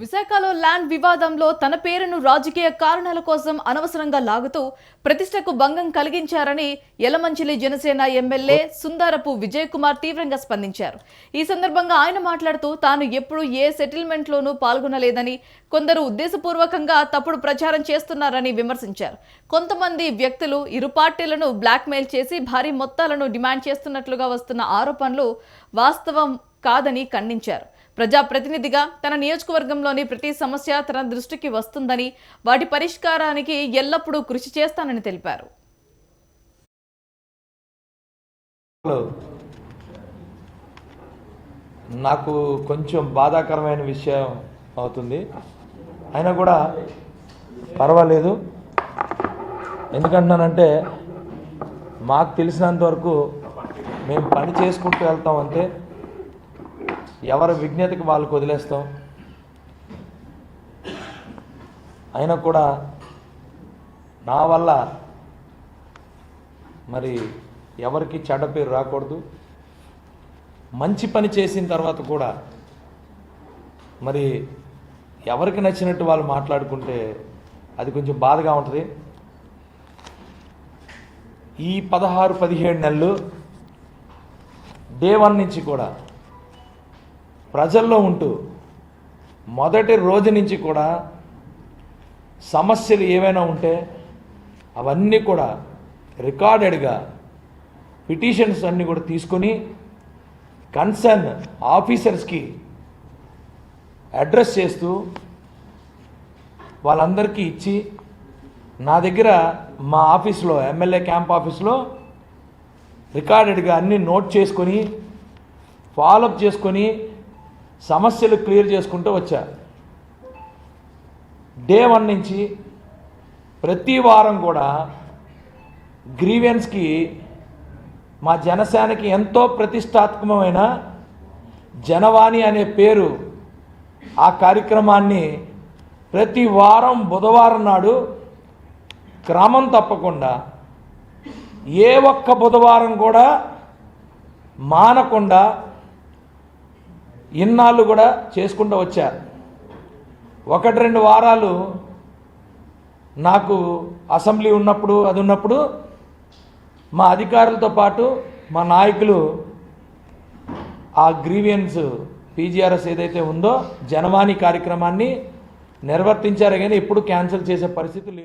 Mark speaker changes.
Speaker 1: విశాఖలో ల్యాండ్ వివాదంలో తన పేరును రాజకీయ కారణాల కోసం అనవసరంగా లాగుతూ ప్రతిష్టకు భంగం కలిగించారని యలమంచిలి జనసేన ఎమ్మెల్యే సుందరపు విజయ్ కుమార్ తీవ్రంగా స్పందించారు. ఈ సందర్భంగా ఆయన మాట్లాడుతూ తాను ఎప్పుడూ ఏ సెటిల్మెంట్లోనూ పాల్గొనలేదని కొందరు ఉద్దేశపూర్వకంగా తప్పుడు ప్రచారం చేస్తున్నారని విమర్శించారు. కొంతమంది వ్యక్తులు ఇరు పార్టీలను బ్లాక్మెయిల్ చేసి భారీ మొత్తాలను డిమాండ్ చేస్తున్నట్లుగా వస్తున్న ఆరోపణలు వాస్తవం కాదని ఖండించారు. ప్రజాప్రతినిధిగా తన నియోజకవర్గంలోని ప్రతి సమస్య తన దృష్టికి వస్తుందని వాటి పరిష్కారానికి ఎల్లప్పుడూ కృషి చేస్తానని తెలిపారు.
Speaker 2: హలో. నాకు కొంచెం బాధాకరమైన విషయం అవుతుంది. అయినా కూడా పర్వాలేదు. ఎందుకంటున్నానంటే మాకు తెలిసినంత వరకు మేము పని చేసుకుంటూ వెళ్తాం అంతే. ఎవరి విజ్ఞతకి వాళ్ళకు వదిలేస్తాం అయినా కూడా నా వల్ల మరి ఎవరికి చెడ్డ పేరు రాకూడదు. మంచి పని చేసిన తర్వాత కూడా మరి ఎవరికి నచ్చినట్టు వాళ్ళు మాట్లాడుకుంటే అది కొంచెం బాధగా ఉంటుంది. ఈ పదహారు పదిహేడు నెలలు డే వన్ నుంచి కూడా ప్రజల్లో ఉంటూ మొదటి రోజు నుంచి కూడా సమస్యలు ఏవైనా ఉంటే అవన్నీ కూడా రికార్డెడ్గా పిటిషన్స్ అన్నీ కూడా తీసుకొని కన్సర్న్ ఆఫీసర్స్కి అడ్రస్ చేస్తూ వాళ్ళందరికీ ఇచ్చి నా దగ్గర మా ఆఫీస్లో ఎమ్మెల్యే క్యాంప్ ఆఫీస్లో రికార్డెడ్గా అన్నీ నోట్ చేసుకొని ఫాలోఅప్ చేసుకొని సమస్యలు క్లియర్ చేసుకుంటూ వచ్చా. డే వన్ నుంచి ప్రతి వారం కూడా గ్రీవెన్స్కి మా జనసేనకి ఎంతో ప్రతిష్టాత్మకమైన జనవాణి అనే పేరు ఆ కార్యక్రమాన్ని ప్రతి వారం బుధవారం నాడు క్రమం తప్పకుండా ఏ ఒక్క బుధవారం కూడా మానకుండా ఇన్నాళ్ళు కూడా చేసుకుంటూ వచ్చారు ఒకటి రెండు వారాలు నాకు అసెంబ్లీ ఉన్నప్పుడు అది ఉన్నప్పుడు మా అధికారులతో పాటు మా నాయకులు ఆ గ్రీవియన్స్ పీజీఆర్ఎస్ ఏదైతే ఉందో జనవాణి కార్యక్రమాన్ని నిర్వర్తించారు కానీ ఎప్పుడు క్యాన్సిల్ చేసే పరిస్థితి లేదు.